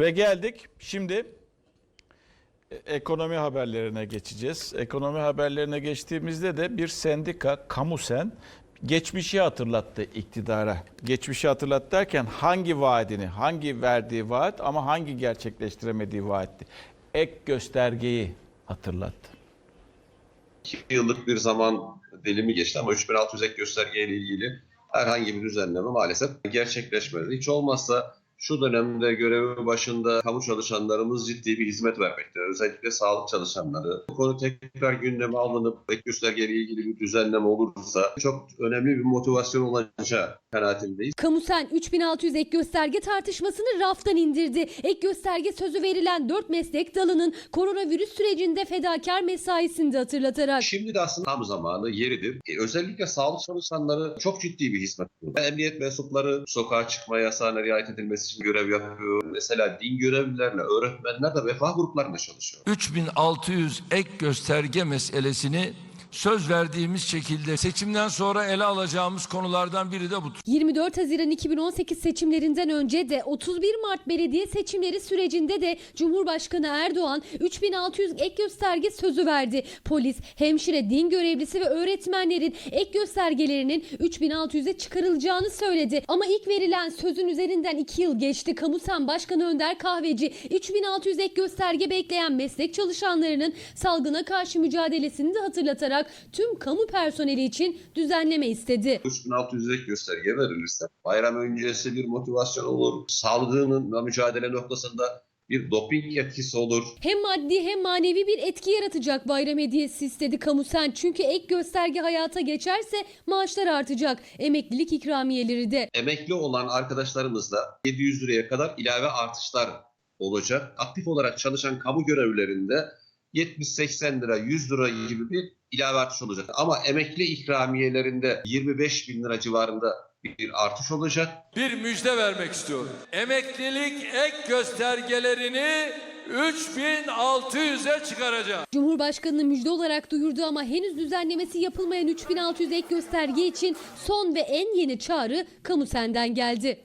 Ve geldik şimdi e, ekonomi haberlerine geçeceğiz. Ekonomi haberlerine geçtiğimizde de bir sendika, Kamusen, geçmişi hatırlattı iktidara. Geçmişi hatırlat derken hangi vaadini, hangi verdiği vaat ama hangi gerçekleştiremediği vaatti. Ek göstergeyi hatırlattı. İki yıllık bir zaman dilimi geçti ama 3600 ek göstergeyle ilgili herhangi bir düzenleme maalesef gerçekleşmedi. Hiç olmazsa şu dönemde görevi başında kamu çalışanlarımız ciddi bir hizmet vermekte. Özellikle sağlık çalışanları. Bu konu tekrar gündeme alınıp ek göstergeyle ilgili bir düzenleme olursa çok önemli bir motivasyon olacağı kanaatindeyiz. Kamusen 3600 ek gösterge tartışmasını raftan indirdi. Ek gösterge sözü verilen 4 meslek dalının koronavirüs sürecinde fedakar mesaisini de hatırlatarak. Şimdi de aslında tam zamanı yeridir. E, özellikle sağlık çalışanları çok ciddi bir hizmet. Emniyet mensupları sokağa çıkma yasağına riayet edilmesi için görev yapıyor. Mesela din görevlilerle öğretmenler de vefa gruplarında çalışıyor. 3600 ek gösterge meselesini söz verdiğimiz şekilde seçimden sonra ele alacağımız konulardan biri de budur. 24 Haziran 2018 seçimlerinden önce de 31 Mart belediye seçimleri sürecinde de Cumhurbaşkanı Erdoğan 3600 ek gösterge sözü verdi. Polis, hemşire, din görevlisi ve öğretmenlerin ek göstergelerinin 3600'e çıkarılacağını söyledi. Ama ilk verilen sözün üzerinden 2 yıl geçti. Kamusen Başkanı Önder Kahveci 3600 ek gösterge bekleyen meslek çalışanlarının salgına karşı mücadelesini de hatırlatarak tüm kamu personeli için düzenleme istedi. 3600 ek gösterge verilirse bayram öncesi bir motivasyon olur. Salgının mücadele noktasında bir doping etkisi olur. Hem maddi hem manevi bir etki yaratacak bayram hediyesi istedi Kamusen. Çünkü ek gösterge hayata geçerse maaşlar artacak. Emeklilik ikramiyeleri de. Emekli olan arkadaşlarımızda 700 liraya kadar ilave artışlar olacak. Aktif olarak çalışan kamu görevlilerinde 70-80 lira 100 lira gibi bir ilave artış olacak. Ama emekli ikramiyelerinde 25 bin lira civarında bir artış olacak. Bir müjde vermek istiyorum. Emeklilik ek göstergelerini 3600'e çıkaracağım. Cumhurbaşkanını müjde olarak duyurdu ama henüz düzenlemesi yapılmayan 3600 ek gösterge için son ve en yeni çağrı Kamusen'den geldi.